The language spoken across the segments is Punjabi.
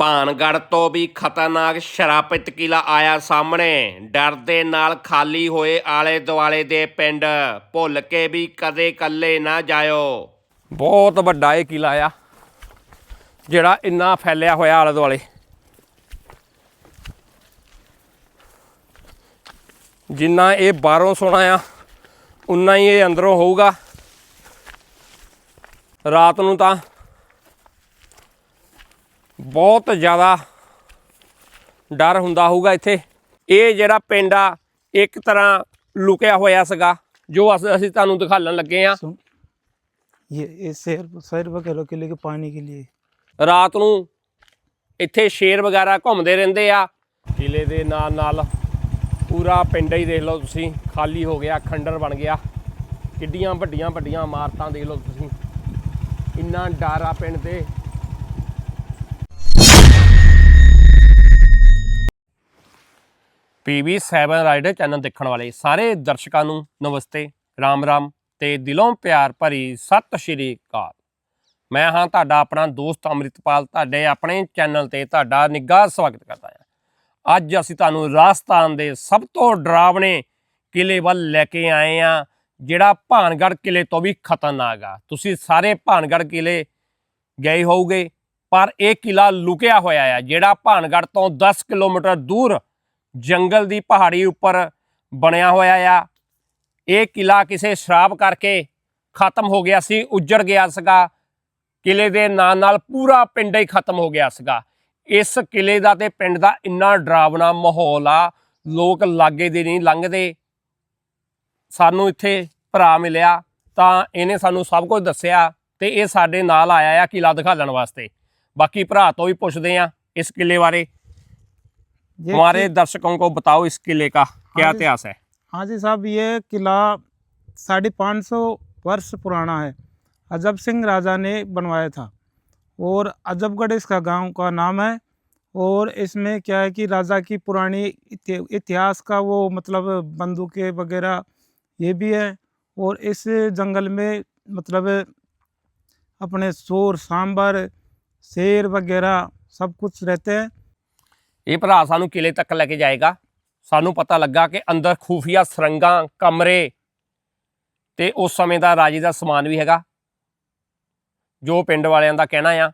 ਭਾਨਗੜ੍ਹ ਤੋਂ ਵੀ ਖਤਰਨਾਕ ਸ਼ਰਾਪਿਤ ਕਿਲਾ ਆਇਆ ਸਾਹਮਣੇ। ਡਰ ਦੇ ਨਾਲ ਖਾਲੀ ਹੋਏ ਆਲੇ ਦੁਆਲੇ ਦੇ ਪਿੰਡ। ਭੁੱਲ ਕੇ ਵੀ ਕਦੇ ਇਕੱਲੇ ਨਾ ਜਾਇਓ। ਬਹੁਤ ਵੱਡਾ ਇਹ ਕਿਲਾ ਆ, ਜਿਹੜਾ ਇੰਨਾ ਫੈਲਿਆ ਹੋਇਆ ਆਲੇ ਦੁਆਲੇ ਜਿੰਨਾ ਇਹ ਬਾਹਰੋਂ ਸੋਹਣਾ ਆ, ਉਨਾ ਹੀ ਇਹ ਅੰਦਰੋਂ ਹੋਊਗਾ। ਰਾਤ ਨੂੰ ਤਾਂ ਬਹੁਤ ਜ਼ਿਆਦਾ ਡਰ ਹੁੰਦਾ ਹੋਊਗਾ ਇੱਥੇ। ਇਹ ਜਿਹੜਾ ਪਿੰਡ ਆ ਇੱਕ ਤਰ੍ਹਾਂ ਲੁਕਿਆ ਹੋਇਆ ਸੀਗਾ ਜੋ ਅਸੀਂ ਤੁਹਾਨੂੰ ਦਿਖਾਉਣ ਲੱਗੇ ਆ ਇਹ ਸ਼ੇਰ ਸ਼ੇਰ ਵਗੈਰਾ ਕੇ ਲਈ ਪਾਣੀ ਕੇ ਲਈ। ਰਾਤ ਨੂੰ ਇੱਥੇ ਸ਼ੇਰ ਵਗੈਰਾ ਘੁੰਮਦੇ ਰਹਿੰਦੇ ਆ। ਕਿਲੇ ਦੇ ਨਾਲ ਨਾਲ ਪੂਰਾ ਪਿੰਡ ਹੀ ਦੇਖ ਲਓ ਤੁਸੀਂ ਖਾਲੀ ਹੋ ਗਿਆ ਖੰਡਰ ਬਣ ਗਿਆ। ਕਿੱਡੀਆਂ ਵੱਡੀਆਂ ਵੱਡੀਆਂ ਇਮਾਰਤਾਂ ਦੇਖ ਲਓ ਤੁਸੀਂ। ਇੰਨਾ ਡਰ ਆ ਪਿੰਡ 'ਤੇ ਤੇ PV7 ਰਾਈਡਰ ਚੈਨਲ ਦੇਖਣ ਵਾਲੇ ਸਾਰੇ ਦਰਸ਼ਕਾਂ ਨੂੰ ਨਮਸਤੇ, ਰਾਮ ਰਾਮ ਤੇ ਦਿਲੋਂ ਪਿਆਰ ਭਰੀ ਸਤਿ ਸ਼੍ਰੀ ਅਕਾਲ। ਮੈਂ ਹਾਂ ਤੁਹਾਡਾ ਆਪਣਾ ਦੋਸਤ ਅੰਮ੍ਰਿਤਪਾਲ, ਤੁਹਾਡੇ ਆਪਣੇ ਚੈਨਲ ਤੇ ਤੁਹਾਡਾ ਨਿੱਘਾ ਸਵਾਗਤ ਕਰਦਾ ਹਾਂ। ਅੱਜ ਅਸੀਂ ਤੁਹਾਨੂੰ ਰਾਜਸਥਾਨ ਦੇ ਸਭ ਤੋਂ ਡਰਾਵਣੇ ਕਿਲੇ ਵੱਲ ਲੈ ਕੇ ਆਏ ਆ ਜਿਹੜਾ ਭਾਨਗੜ੍ਹ ਕਿਲੇ ਤੋਂ ਵੀ ਖਤਰਨਾਕ ਆ। ਤੁਸੀਂ ਸਾਰੇ ਭਾਨਗੜ੍ਹ ਕਿਲੇ ਗਏ ਹੋਵੋਗੇ, ਪਰ ਇਹ ਕਿਲਾ ਲੁਕਿਆ ਹੋਇਆ ਆ, ਜਿਹੜਾ ਭਾਨਗੜ੍ਹ ਤੋਂ 10 ਕਿਲੋਮੀਟਰ ਦੂਰ ਜੰਗਲ ਦੀ ਪਹਾੜੀ ਉੱਪਰ ਬਣਿਆ ਹੋਇਆ ਆ। ਇਹ ਕਿਲਾ ਕਿਸੇ ਸ਼ਰਾਬ ਕਰਕੇ ਖਤਮ ਹੋ ਗਿਆ ਸੀ, ਉੱਜੜ ਗਿਆ ਸੀਗਾ। ਕਿਲੇ ਦੇ ਨਾਲ ਨਾਲ ਪੂਰਾ ਪਿੰਡ ਹੀ ਖਤਮ ਹੋ ਗਿਆ ਸੀਗਾ। ਇਸ ਕਿਲੇ ਦਾ ਤੇ ਪਿੰਡ ਦਾ ਇੰਨਾ ਡਰਾਵਨਾ ਮਾਹੌਲ ਆ, ਲੋਕ ਲਾਗੇ ਦੇ ਨਹੀਂ ਲੰਘਦੇ। ਸਾਨੂੰ ਇੱਥੇ ਭਰਾ ਮਿਲਿਆ ਤਾਂ ਇਹਨੇ ਸਾਨੂੰ ਸਭ ਕੁਝ ਦੱਸਿਆ ਤੇ ਇਹ ਸਾਡੇ ਨਾਲ ਆਇਆ ਆ ਕਿਲਾ ਦਿਖਾਉਣ ਵਾਸਤੇ। ਬਾਕੀ ਭਰਾ ਤੋਂ ਵੀ ਪੁੱਛਦੇ ਆ ਇਸ ਕਿਲੇ ਬਾਰੇ। हमारे दर्शकों को बताओ इस किले का क्या हाँ इतिहास है। हाँ जी साहब ये किला साढ़े पाँच सौ वर्ष पुराना है। अजब सिंह राजा ने बनवाया था और अजबगढ़ इसका गाँव का नाम है और इसमें क्या है कि राजा की पुरानी इतिहास का वो मतलब बंदूकें वगैरह ये भी है और इस जंगल में मतलब अपने शोर सांबर शेर वगैरह सब कुछ रहते हैं। ਇਹ ਭਰਾ ਸਾਨੂੰ ਕਿਲੇ ਤੱਕ ਲੈ ਕੇ ਜਾਏਗਾ। ਸਾਨੂੰ ਪਤਾ ਲੱਗਾ ਕਿ ਅੰਦਰ ਖੂਫੀਆ ਸਰੰਗਾਂ, ਕਮਰੇ ਤੇ ਉਸ ਸਮੇਂ ਦਾ ਰਾਜੇ ਦਾ ਸਮਾਨ ਵੀ ਹੈਗਾ। ਜੋ ਪਿੰਡ ਵਾਲਿਆਂ ਦਾ ਕਹਿਣਾ ਆ,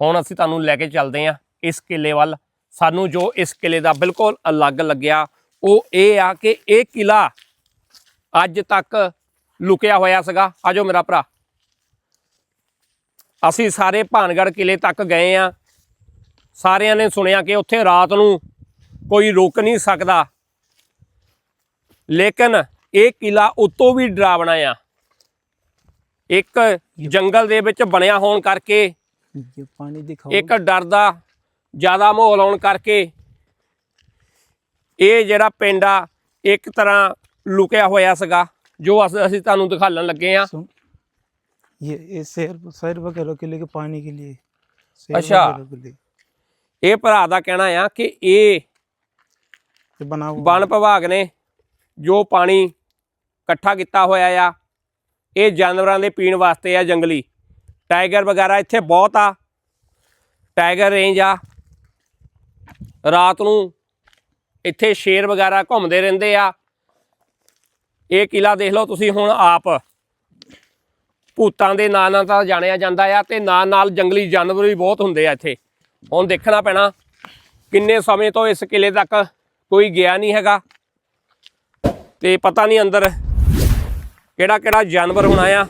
ਹੁਣ ਅਸੀਂ ਤੁਹਾਨੂੰ ਲੈ ਕੇ ਚੱਲਦੇ ਆ ਇਸ ਕਿਲੇ ਵੱਲ। ਸਾਨੂੰ ਜੋ ਇਸ ਕਿਲੇ ਦਾ ਬਿਲਕੁਲ ਅਲੱਗ ਲੱਗਿਆ, ਉਹ ਇਹ ਆ ਕਿ ਇਹ ਕਿਲਾ ਅੱਜ ਤੱਕ ਲੁਕਿਆ ਹੋਇਆ ਸੀਗਾ। ਆਜੋ ਮੇਰਾ ਭਰਾ। ਅਸੀਂ ਸਾਰੇ ਭਾਨਗੜ੍ਹ ਕਿਲੇ ਤੱਕ ਗਏ ਆ। ਸਾਰਿਆਂ ਨੇ ਸੁਣਿਆ ਕਿ ਉੱਥੇ ਰਾਤ ਨੂੰ ਕੋਈ ਰੁਕ ਨਹੀਂ ਸਕਦਾ ਲੇਕਿਨ ਇਹ ਕਿਲਾ ਉਤੋਂ ਵੀ ਡਰਾਵਣਾ ਆ ਇੱਕ ਜੰਗਲ ਦੇ ਵਿੱਚ ਬਣਿਆ ਹੋਣ ਕਰਕੇ ये पानी दिखाओ ਇੱਕ ਡਰ ਦਾ ਜ਼ਿਆਦਾ ਮਾਹੌਲ ਆਉਣ ਕਰਕੇ ਇਹ ਜਿਹੜਾ ਪਿੰਡ ਆ ਇੱਕ ਤਰ੍ਹਾਂ ਲੁਕਿਆ ਹੋਇਆ ਸੀਗਾ ਜੋ ਅਸ- ਅਸੀਂ ਤੁਹਾਨੂੰ ਦਿਖਾਉਣ ਲੱਗੇ ਆ सुन ये ये शहर शहर वगैरह के लिए पानी के लिए शहर अच्छा। ਇਹ ਭਰਾ ਦਾ ਕਹਿਣਾ ਆ ਕਿ ਇਹ ਵਣ ਵਿਭਾਗ ਨੇ ਜੋ ਪਾਣੀ ਇਕੱਠਾ ਕੀਤਾ ਹੋਇਆ ਆ ਇਹ ਜਾਨਵਰਾਂ ਦੇ ਪੀਣ ਵਾਸਤੇ ਆ ਜੰਗਲੀ। ਟਾਈਗਰ ਵਗੈਰਾ ਇੱਥੇ ਬਹੁਤ ਆ। ਟਾਈਗਰ ਰੇਂਜ ਆ। ਰਾਤ ਨੂੰ ਇੱਥੇ ਸ਼ੇਰ ਵਗੈਰਾ ਘੁੰਮਦੇ ਰਹਿੰਦੇ ਆ। ਇਹ ਕਿਲਾ ਦੇਖ ਲਓ ਤੁਸੀਂ ਹੁਣ ਆਪ। ਭੂਤਾਂ ਦੇ ਨਾਂ ਨਾਲ ਤਾਂ ਜਾਣਿਆ ਜਾਂਦਾ ਆ ਤੇ ਨਾਲ ਨਾਲ ਜੰਗਲੀ ਜਾਨਵਰ ਵੀ ਬਹੁਤ ਹੁੰਦੇ ਆ ਇੱਥੇ। ਹੁਣ ਦੇਖਣਾ ਪੈਣਾ ਕਿੰਨੇ ਸਮੇਂ ਤੋਂ ਇਸ ਕਿਲੇ ਤੱਕ ਕੋਈ ਗਿਆ ਨਹੀਂ ਹੈਗਾ ਤੇ ਪਤਾ ਨਹੀਂ ਅੰਦਰ ਕਿਹੜਾ ਕਿਹੜਾ ਜਾਨਵਰ ਹੋਣਾ ਆ।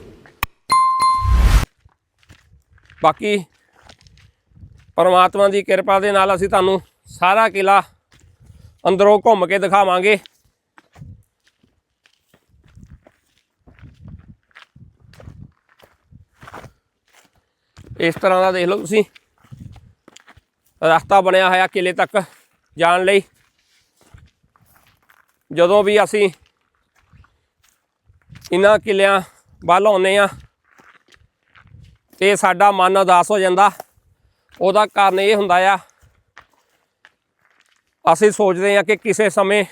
ਬਾਕੀ ਪਰਮਾਤਮਾ ਦੀ ਕਿਰਪਾ ਦੇ ਨਾਲ ਅਸੀਂ ਤੁਹਾਨੂੰ ਸਾਰਾ ਕਿਲਾ ਅੰਦਰੋਂ ਘੁੰਮ ਕੇ ਦਿਖਾਵਾਂਗੇ। ਇਸ ਤਰ੍ਹਾਂ ਦਾ ਦੇਖ ਲਓ ਤੁਸੀਂ। ਰਸਤਾ ਬਣਿਆ ਹੋਇਆ ਕਿਲੇ ਤੱਕ ਜਾਣ ਲਈ। ਜਦੋਂ ਵੀ ਅਸੀਂ ਇਹਨਾਂ ਕਿਲਿਆਂ ਵੱਲ ਆਉਂਦੇ ਆ ਤੇ ਸਾਡਾ ਮਨ ਉਦਾਸ ਹੋ ਜਾਂਦਾ। ਉਹਦਾ ਕਾਰਨ ਇਹ ਹੁੰਦਾ ਆ, ਅਸੀਂ ਸੋਚਦੇ ਆ ਕਿ ਕਿਸੇ ਸਮੇਂ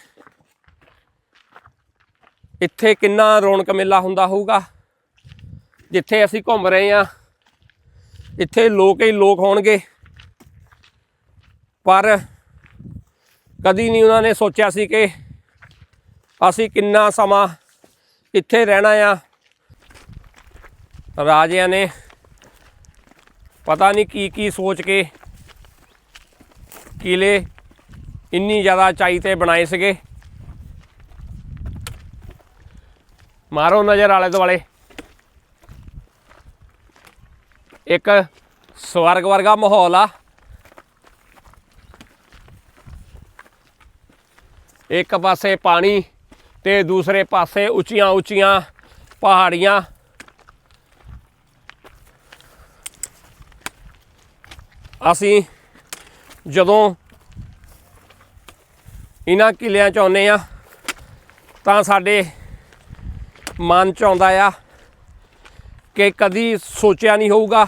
ਇੱਥੇ ਕਿੰਨਾ ਰੌਣਕ ਮੇਲਾ ਹੁੰਦਾ ਹੋਊਗਾ। ਜਿੱਥੇ ਅਸੀਂ ਘੁੰਮ ਰਹੇ ਆ ਇੱਥੇ ਲੋਕ ਹੀ ਲੋਕ ਹੋਣਗੇ। ਪਰ ਕਦੀ ਨਹੀਂ ਉਹਨਾਂ ਨੇ ਸੋਚਿਆ ਸੀ ਕਿ ਅਸੀਂ ਕਿੰਨਾ ਸਮਾਂ ਇੱਥੇ ਰਹਿਣਾ ਆ। ਰਾਜਿਆਂ ਨੇ ਪਤਾ ਨਹੀਂ ਕੀ ਕੀ ਸੋਚ ਕੇ ਕਿਲੇ ਇੰਨੀ ਜ਼ਿਆਦਾ ਚਾਈ ਤੇ ਬਣਾਏ ਸੀਗੇ। ਮਾਰੋ ਨਜ਼ਰ ਆਲੇ ਦੁਆਲੇ। ਇੱਕ ਸਵਰਗ ਵਰਗਾ ਮਾਹੌਲ ਆ। ਇੱਕ ਪਾਸੇ ਪਾਣੀ ਤੇ ਦੂਸਰੇ ਪਾਸੇ ਉੱਚੀਆਂ ਉੱਚੀਆਂ ਪਹਾੜੀਆਂ। ਅਸੀਂ ਜਦੋਂ ਇਹਨਾਂ ਕਿਲਿਆਂ 'ਚ ਆਉਂਦੇ ਆ ਤਾਂ ਸਾਡੇ ਮਨ 'ਚ ਆਉਂਦਾ ਆ ਕਿ ਕਦੀ ਸੋਚਿਆ ਨਹੀਂ ਹੋਊਗਾ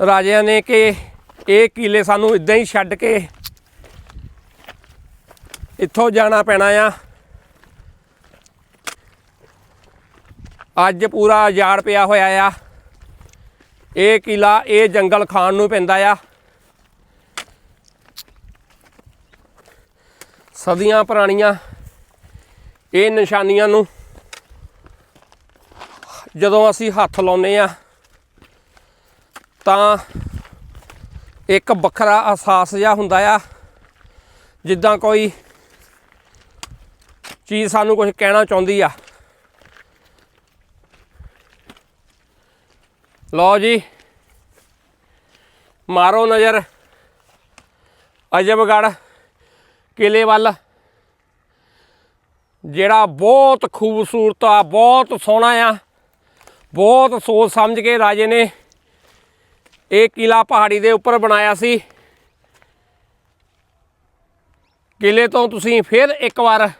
ਰਾਜਿਆਂ ਨੇ ਕਿ ਇਹ ਕਿਲੇ ਸਾਨੂੰ ਇਦਾਂ ਹੀ ਛੱਡ ਕੇ ਇੱਥੋਂ ਜਾਣਾ ਪੈਣਾ ਆ। ਅੱਜ ਪੂਰਾ ਉਜਾੜ ਪਿਆ ਹੋਇਆ ਆ। ਇਹ ਕਿਲਾ, ਇਹ ਜੰਗਲ ਖਾਣ ਨੂੰ ਪੈਂਦਾ ਆ। ਸਦੀਆਂ ਪੁਰਾਣੀਆਂ ਇਹ ਨਿਸ਼ਾਨੀਆਂ ਨੂੰ ਜਦੋਂ ਅਸੀਂ ਹੱਥ ਲਾਉਨੇ ਆ, ਤਾਂ ਇੱਕ ਵੱਖਰਾ ਅਹਿਸਾਸ ਜਿਹਾ ਹੁੰਦਾ ਆ, ਜਿੱਦਾਂ ਕੋਈ ਚੀਜ਼ ਸਾਨੂੰ ਕੁਝ ਕਹਿਣਾ ਚਾਹੁੰਦੀ ਆ। ਲਓ ਜੀ। ਮਾਰੋ ਨਜ਼ਰ। ਅਜਬਗੜ ਕਿਲੇ ਵੱਲ ਜਿਹੜਾ ਬਹੁਤ ਖੂਬਸੂਰਤ ਆ, ਬਹੁਤ ਸੋਹਣਾ ਆ। ਬਹੁਤ ਸੋਚ ਸਮਝ ਕੇ ਰਾਜੇ ਨੇ ਇਹ ਕਿਲਾ ਪਹਾੜੀ ਦੇ ਉੱਪਰ ਬਣਾਇਆ ਸੀ। ਕਿਲੇ ਤੋਂ ਤੁਸੀਂ ਫਿਰ ਇੱਕ ਵਾਰ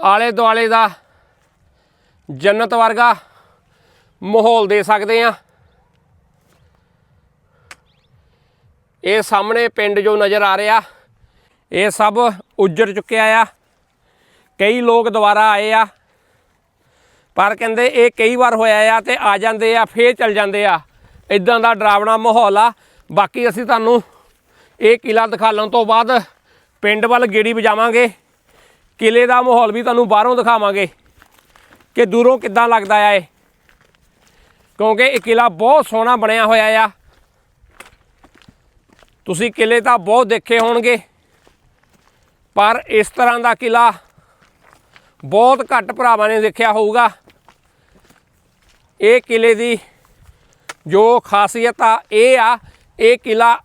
ਆਲੇ ਦੁਆਲੇ ਦਾ ਜੰਨਤ ਵਰਗਾ ਮਾਹੌਲ ਦੇ ਸਕਦੇ ਆ ਇਹ ਸਾਹਮਣੇ ਪਿੰਡ ਜੋ ਨਜ਼ਰ ਆ ਰਿਹਾ, ਇਹ ਸਭ ਉੱਜੜ ਚੁੱਕਿਆ ਆ ਕਈ ਲੋਕ ਦੁਬਾਰਾ ਆਏ ਆ, ਪਰ ਕਹਿੰਦੇ ਇਹ ਕਈ ਵਾਰ ਹੋਇਆ ਆ ਤੇ ਆ ਜਾਂਦੇ ਆ, ਫੇਰ ਚਲ ਜਾਂਦੇ ਆ। ਇਦਾਂ ਦਾ ਡਰਾਵਣਾ ਮਾਹੌਲ ਆ। ਬਾਕੀ ਅਸੀਂ ਤੁਹਾਨੂੰ ਇਹ ਕਿਲਾ ਦਿਖਾਉਣ ਤੋਂ ਬਾਅਦ ਪਿੰਡ ਵੱਲ ਗੇੜੀ ਵਜਾਵਾਂਗੇ। ਕਿਲੇ ਦਾ ਮਾਹੌਲ ਵੀ ਤੁਹਾਨੂੰ ਬਾਹਰੋਂ ਦਿਖਾਵਾਂਗੇ ਕਿ ਦੂਰੋਂ ਕਿੱਦਾਂ ਲੱਗਦਾ ਆ ਇਹ। ਕਿਉਂਕਿ ਇਹ ਕਿਲਾ ਬਹੁਤ ਸੋਹਣਾ ਬਣਿਆ ਹੋਇਆ ਆ। ਤੁਸੀਂ ਕਿਲੇ ਤਾਂ ਬਹੁਤ ਦੇਖੇ ਹੋਣਗੇ, ਪਰ ਇਸ ਤਰ੍ਹਾਂ ਦਾ ਕਿਲਾ ਬਹੁਤ ਘੱਟ ਭਰਾਵਾਂ ਨੇ ਦੇਖਿਆ ਹੋਊਗਾ। ਇਹ ਕਿਲੇ ਦੀ ਜੋ ਖਾਸੀਅਤ ਆ ਇਹ ਆ, ਇਹ ਕਿਲਾ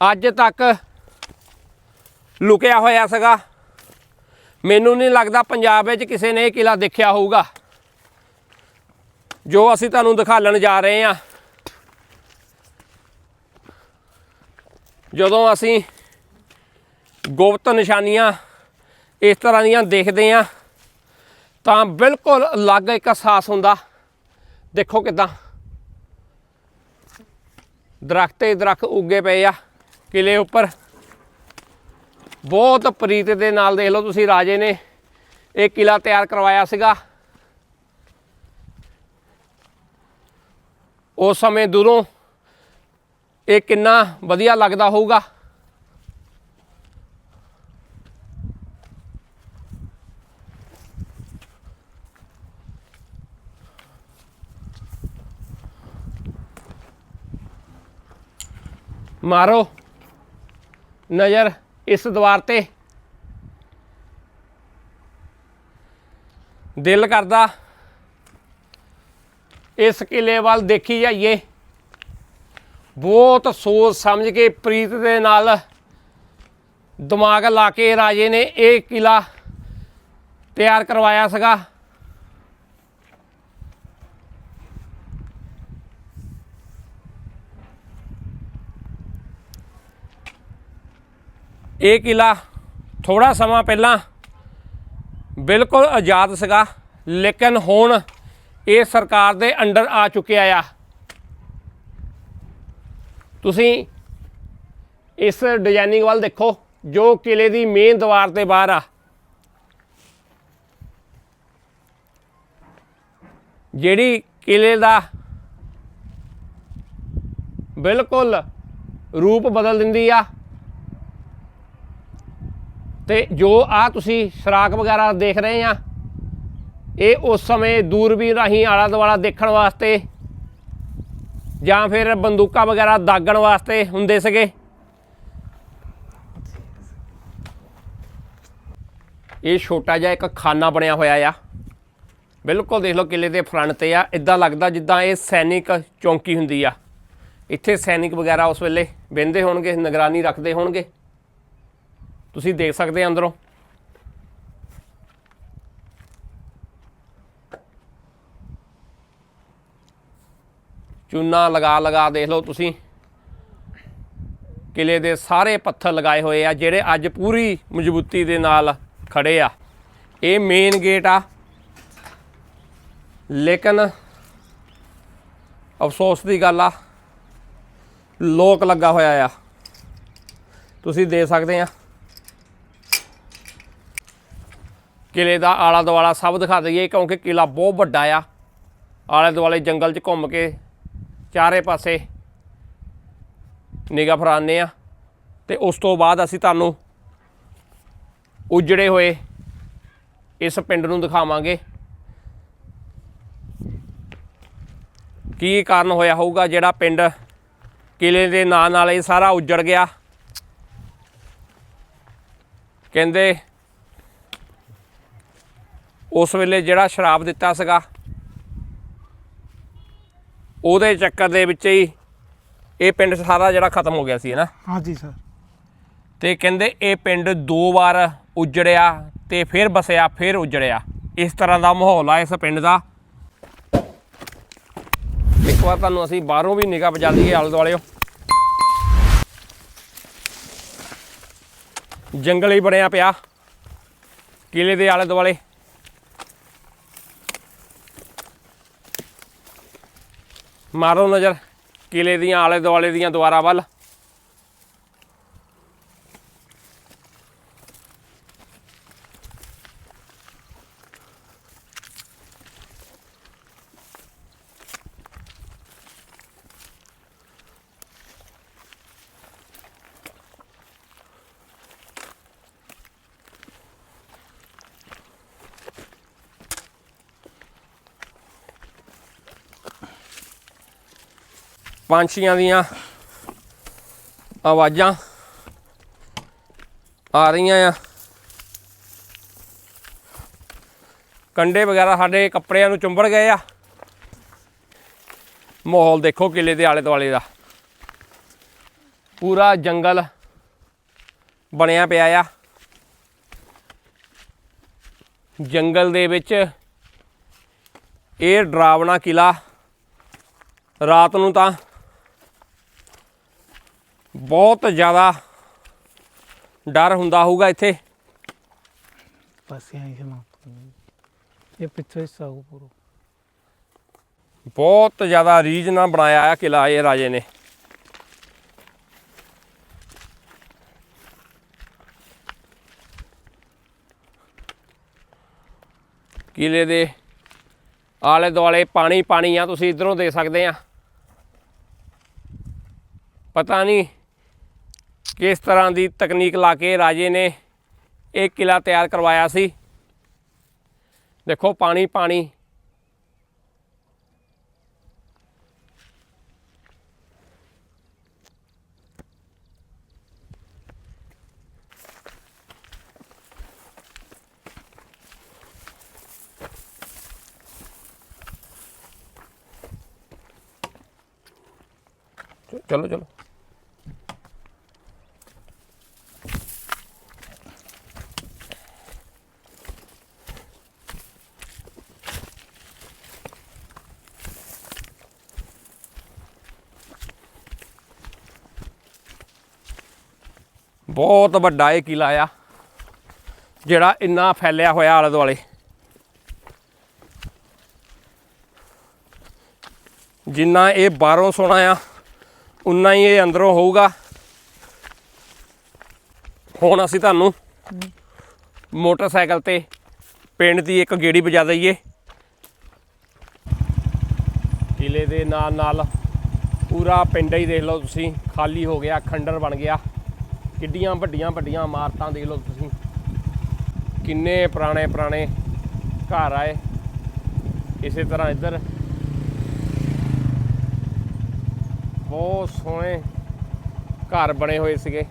ਅੱਜ ਤੱਕ ਲੁਕਿਆ ਹੋਇਆ ਸੀਗਾ। ਮੈਨੂੰ ਨਹੀਂ ਲੱਗਦਾ ਪੰਜਾਬ ਵਿੱਚ ਕਿਸੇ ਨੇ ਇਹ ਕਿਲਾ ਦੇਖਿਆ ਹੋਊਗਾ। ਜੋ ਅਸੀਂ ਤੁਹਾਨੂੰ ਦਿਖਾਲਣ ਜਾ ਰਹੇ ਹਾਂ। ਜਦੋਂ ਅਸੀਂ ਗੁਪਤ ਨਿਸ਼ਾਨੀਆਂ ਇਸ ਤਰ੍ਹਾਂ ਦੀਆਂ ਦੇਖਦੇ ਆ ਤਾਂ ਬਿਲਕੁਲ ਅਲੱਗ ਇੱਕ ਅਹਿਸਾਸ ਹੁੰਦਾ। ਦੇਖੋ ਕਿਦਾਂ। ਦਰਖਤੇ ਦਰਖਤ ਉੱਗੇ ਪਏ ਆ ਕਿਲੇ ਉੱਪਰ। ਬਹੁਤ ਪ੍ਰੀਤ ਦੇ ਨਾਲ ਦੇਖ ਲਓ ਤੁਸੀਂ, ਰਾਜੇ ਨੇ ਇਹ ਕਿਲਾ ਤਿਆਰ ਕਰਵਾਇਆ ਸੀਗਾ। ਉਸ ਸਮੇਂ ਦੂਰੋਂ ਇਹ ਕਿੰਨਾ ਵਧੀਆ ਲੱਗਦਾ ਹੋਊਗਾ। ਮਾਰੋ ਨਜ਼ਰ। ਇਸ ਦੀਵਾਰ ਤੇ। ਦਿਲ ਕਰਦਾ ਇਸ ਕਿਲੇ ਵੱਲ ਦੇਖੀ ਜਾਈਏ। ਬਹੁਤ ਸੋਚ ਸਮਝ ਕੇ ਪ੍ਰੀਤ ਦੇ ਨਾਲ ਦਿਮਾਗ ਲਾ ਕੇ ਰਾਜੇ ਨੇ ਇਹ ਕਿਲਾ ਤਿਆਰ ਕਰਵਾਇਆ ਸੀਗਾ। ਇਹ ਕਿਲਾ ਥੋੜਾ ਸਮਾਂ ਪਹਿਲਾਂ ਬਿਲਕੁਲ ਆਜ਼ਾਦ ਸੀਗਾ, ਲੇਕਿਨ ਹੁਣ ਇਹ ਸਰਕਾਰ ਦੇ ਅੰਡਰ ਆ ਚੁੱਕਿਆ ਆ। ਤੁਸੀਂ ਇਸ ਡਿਜ਼ਾਈਨਿੰਗ ਵੱਲ ਦੇਖੋ, ਜੋ ਕਿਲੇ ਦੀ ਮੇਨ ਦੀਵਾਰ ਤੇ ਬਾਹਰ ਆ। ਜਿਹੜੀ ਕਿਲੇ ਦਾ ਬਿਲਕੁਲ ਰੂਪ ਬਦਲ ਦਿੰਦੀ ਆ। ਤੇ ਜੋ ਆ ਤੁਸੀਂ ਸਰਾਖ ਵਗੈਰਾ ਦੇਖ ਰਹੇ ਆ, ਇਹ ਉਸ ਸਮੇਂ ਦੂਰਬੀਨ ਰਾਹੀਂ ਆਲਾ ਦੁਆਲਾ ਦੇਖਣ ਵਾਸਤੇ ਜਾਂ ਫਿਰ ਬੰਦੂਕਾਂ ਵਗੈਰਾ ਦਾਗਣ ਵਾਸਤੇ ਹੁੰਦੇ ਸੀਗੇ। ਇਹ ਛੋਟਾ ਜਿਹਾ ਇੱਕ ਖਾਨਾ ਬਣਿਆ ਹੋਇਆ ਆ। ਬਿਲਕੁਲ ਦੇਖ ਲਓ ਕਿਲੇ ਦੇ ਫਰੰਟ ਤੇ ਆ। ਇਦਾਂ ਲੱਗਦਾ ਜਿੱਦਾਂ ਇਹ ਸੈਨਿਕ ਚੌਂਕੀ ਹੁੰਦੀ ਆ। ਇੱਥੇ ਸੈਨਿਕ ਵਗੈਰਾ ਉਸ ਵੇਲੇ ਬਹਿੰਦੇ ਹੋਣਗੇ, ਨਿਗਰਾਨੀ ਰੱਖਦੇ ਹੋਣਗੇ। ਤੁਸੀਂ ਦੇਖ ਸਕਦੇ ਆ ਅੰਦਰੋਂ। ਚੂਨਾ ਲਗਾ ਲਗਾ ਦੇਖ ਲਓ ਤੁਸੀਂ। ਕਿਲੇ ਦੇ ਸਾਰੇ ਪੱਥਰ ਲਗਾਏ ਹੋਏ ਆ, ਜਿਹੜੇ ਅੱਜ ਪੂਰੀ ਮਜ਼ਬੂਤੀ ਦੇ ਨਾਲ ਖੜੇ ਆ। ਇਹ ਮੇਨ ਗੇਟ ਆ। ਲੇਕਿਨ ਅਫਸੋਸ ਦੀ ਗੱਲ ਆ, ਲੋਕ ਲੱਗਾ ਹੋਇਆ ਆ। ਤੁਸੀਂ ਦੇ ਸਕਦੇ ਆ। ਕਿਲੇ ਦਾ ਆਲਾ ਦੁਆਲਾ ਸਭ ਦਿਖਾ ਦਈਏ, ਕਿਉਂਕਿ ਕਿਲਾ ਬਹੁਤ ਵੱਡਾ ਆ। ਆਲੇ ਦੁਆਲੇ ਜੰਗਲ 'ਚ ਘੁੰਮ ਕੇ ਚਾਰੇ ਪਾਸੇ ਨਿਗਾਹ ਫਰਾਨੇ ਆ। ਤੇ ਉਸ ਤੋਂ ਬਾਅਦ ਅਸੀਂ ਤੁਹਾਨੂੰ ਉਜੜੇ ਹੋਏ ਇਸ ਪਿੰਡ ਨੂੰ ਦਿਖਾਵਾਂਗੇ। ਕੀ ਕਾਰਨ ਹੋਇਆ ਹੋਊਗਾ, ਜਿਹੜਾ ਪਿੰਡ ਕਿਲੇ ਦੇ ਨਾਂ ਨਾਲ ਇਹ ਸਾਰਾ ਉਜੜ ਗਿਆ। ਕਹਿੰਦੇ ਉਸ ਵੇਲੇ ਜਿਹੜਾ ਸ਼ਰਾਬ ਦਿੱਤਾ ਸੀਗਾ ਉਹਦੇ ਚੱਕਰ ਦੇ ਵਿੱਚ ਹੀ ਇਹ ਪਿੰਡ ਸਾਰਾ ਜਿਹੜਾ ਖਤਮ ਹੋ ਗਿਆ ਸੀ ਨਾ? ਹਾਂਜੀ ਸਰ। ਤੇ ਕਹਿੰਦੇ ਇਹ ਪਿੰਡ ਦੋ ਵਾਰ ਉਜੜਿਆ ਤੇ ਫਿਰ ਬਸਿਆ ਫਿਰ ਉਜੜਿਆ। ਇਸ ਤਰ੍ਹਾਂ ਦਾ ਮਾਹੌਲ ਆ ਇਸ ਪਿੰਡ ਦਾ। ਇੱਕ ਵਾਰ ਤੁਹਾਨੂੰ ਅਸੀਂ ਬਾਹਰੋਂ ਵੀ ਨਿਗਾਹ ਪਜਾ ਲਈਏ ਆਲੇ ਦੁਆਲੇ। ਜੰਗਲ ਹੀ ਬਣਿਆ ਪਿਆ। ਕਿਲੇ ਦੇ ਆਲੇ ਦੁਆਲੇ। ਮਾਰੋ ਨਜ਼ਰ ਕਿਲੇ ਦੀਆਂ ਆਲੇ ਦੁਆਲੇ ਦੀਆਂ ਦੁਆਰਾਂ ਵੱਲ। ਪੰਛੀਆਂ ਦੀਆਂ ਆਵਾਜ਼ਾਂ ਆ ਰਹੀਆਂ ਆ। ਕੰਡੇ ਵਗੈਰਾ ਸਾਡੇ ਕੱਪੜਿਆਂ ਨੂੰ ਚੁੰਬੜ ਗਏ ਆ। ਮਾਹੌਲ ਦੇਖੋ ਕਿਲੇ ਦੇ ਆਲੇ ਦੁਆਲੇ ਦਾ। ਪੂਰਾ ਜੰਗਲ ਬਣਿਆ ਪਿਆ ਆ। ਜੰਗਲ ਦੇ ਵਿੱਚ ਇਹ ਡਰਾਵਣਾ ਕਿਲਾ ਰਾਤ ਨੂੰ ਤਾਂ ਬਹੁਤ ਜ਼ਿਆਦਾ ਡਰ ਹੁੰਦਾ ਹੋਊਗਾ ਇੱਥੇ। ਪਾਸੇ ਆਏ ਸਮਾਪਤ ਇਹ ਪਿੱਛੇ ਹਿੱਸਾ ਹੋ ਪੂਰਾ। ਬਹੁਤ ਜ਼ਿਆਦਾ ਰੀਜ ਬਣਾਇਆ ਆ ਕਿਲਾ ਇਹ ਰਾਜੇ ਨੇ। ਕਿਲੇ ਦੇ ਆਲੇ ਦੁਆਲੇ ਪਾਣੀ ਪਾਣੀ ਆ ਤੁਸੀਂ ਇਧਰੋਂ ਦੇ ਸਕਦੇ ਆ। ਪਤਾ ਨਹੀਂ ਕਿਸ ਤਰ੍ਹਾਂ ਦੀ ਤਕਨੀਕ ਲਾ ਕੇ ਰਾਜੇ ਨੇ ਇਹ ਕਿਲਾ ਤਿਆਰ ਕਰਵਾਇਆ ਸੀ? ਦੇਖੋ, ਪਾਣੀ ਪਾਣੀ। ਚਲੋ ਚਲੋ। ਬਹੁਤ ਵੱਡਾ ਇਹ ਕਿਲਾ ਆ, ਜਿਹੜਾ ਇੰਨਾ ਫੈਲਿਆ ਹੋਇਆ ਆਲੇ ਦੁਆਲੇ। ਜਿੰਨਾ ਇਹ ਬਾਹਰੋਂ ਸੋਹਣਾ ਆ, ਉਨਾ ਹੀ ਇਹ ਅੰਦਰੋਂ ਹੋਊਗਾ। ਹੁਣ ਅਸੀਂ ਤੁਹਾਨੂੰ ਮੋਟਰਸਾਈਕਲ ਤੇ ਪਿੰਡ ਦੀ ਇੱਕ ਗੇੜੀ ਵਜਾ ਦਈਏ। ਕਿਲੇ ਦੇ ਨਾਲ ਨਾਲ ਪੂਰਾ ਪਿੰਡ ਹੀ ਦੇਖ ਲਓ ਤੁਸੀਂ, ਖਾਲੀ ਹੋ ਗਿਆ, ਖੰਡਰ ਬਣ ਗਿਆ। ਕਿੱਡੀਆਂ ਵੱਡੀਆਂ ਵੱਡੀਆਂ ਇਮਾਰਤਾਂ ਦੇਖ ਲਓ ਤੁਸੀਂ। ਕਿੰਨੇ ਪੁਰਾਣੇ ਪੁਰਾਣੇ ਘਰ ਆਏ। ਇਸੇ ਤਰ੍ਹਾਂ ਇੱਧਰ। ਬਹੁਤ ਸੋਹਣੇ ਘਰ ਬਣੇ ਹੋਏ ਸੀਗੇ।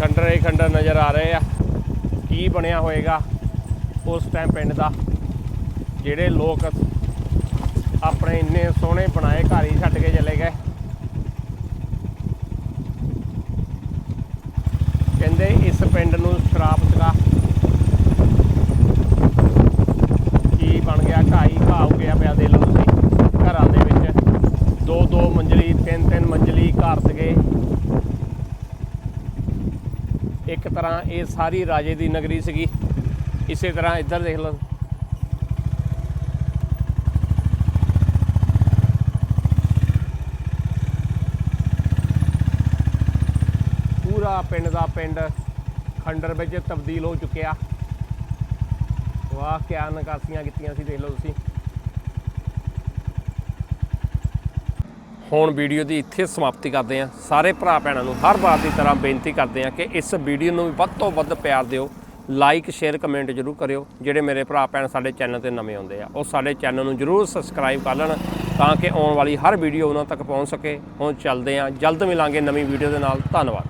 ਖੰਡਰੇ ਖੰਡਰ ਨਜ਼ਰ ਆ ਰਹੇ ਆ। ਕੀ ਬਣਿਆ ਹੋਏਗਾ ਉਸ ਟਾਈਮ ਪਿੰਡ ਦਾ। ਜਿਹੜੇ ਲੋਕ ਆਪਣੇ ਇੰਨੇ ਸੋਹਣੇ ਬਣਾਏ, ਘਰ ਹੀ ਛੱਡ ਕੇ ਚਲੇ ਗਏ। ਕਹਿੰਦੇ ਇਸ ਪਿੰਡ ਨੂੰ ਸ਼ਰਾਪ ਸੀਗਾ ਕੀ ਬਣ ਗਿਆ ਢਾਈ ਘਾਹ ਹੋ ਗਿਆ ਪਿਆ ਦੇ ਲਓ ਤੁਸੀਂ ਘਰਾਂ ਦੇ ਵਿੱਚ ਦੋ ਦੋ ਮੰਜ਼ਲੀ, ਤਿੰਨ ਤਿੰਨ ਮੰਜ਼ਲੀ ਘਰ ਸੀਗੇ। ਇੱਕ ਤਰ੍ਹਾਂ ਇਹ ਸਾਰੀ ਰਾਜੇ ਦੀ ਨਗਰੀ ਸੀਗੀ। ਇਸੇ ਤਰ੍ਹਾਂ ਇੱਧਰ ਦੇਖ ਲਓ। ਪੂਰਾ ਪਿੰਡ ਦਾ ਪਿੰਡ ਖੰਡਰ ਵਿੱਚ ਤਬਦੀਲ ਹੋ ਚੁੱਕਿਆ। ਵਾਹ, ਕਿਆ ਨਕਾਸੀਆਂ ਕੀਤੀਆਂ ਸੀ, ਦੇਖ ਲਓ ਤੁਸੀਂ। ਹੁਣ ਵੀਡੀਓ ਦੀ ਇੱਥੇ ਸਮਾਪਤੀ ਕਰਦੇ ਹਾਂ। ਸਾਰੇ ਭਰਾ ਭੈਣਾਂ ਨੂੰ ਹਰ ਵਾਰ ਦੀ ਤਰ੍ਹਾਂ ਬੇਨਤੀ ਕਰਦੇ ਹਾਂ ਕਿ ਇਸ ਵੀਡੀਓ ਨੂੰ ਵੀ ਵੱਧ ਤੋਂ ਵੱਧ ਪਿਆਰ ਦਿਓ। ਲਾਈਕ ਸ਼ੇਅਰ ਕਮੈਂਟ ਜਰੂਰ ਕਰਿਓ। ਜਿਹੜੇ ਮੇਰੇ ਭਰਾ ਭੈਣ ਸਾਡੇ ਚੈਨਲ ਤੇ ਨਵੇਂ ਆਉਂਦੇ ਆ, ਉਹ ਸਾਡੇ ਚੈਨਲ ਨੂੰ ਜਰੂਰ ਸਬਸਕ੍ਰਾਈਬ ਕਰ ਲੈਣ ਤਾਂ ਕਿ ਆਉਣ ਵਾਲੀ ਹਰ ਵੀਡੀਓ ਉਹਨਾਂ ਤੱਕ ਪਹੁੰਚ ਸਕੇ। ਹੁਣ ਚੱਲਦੇ ਹਾਂ। ਜਲਦ ਮਿਲਾਂਗੇ ਨਵੀਂ ਵੀਡੀਓ ਦੇ ਨਾਲ। ਧੰਨਵਾਦ।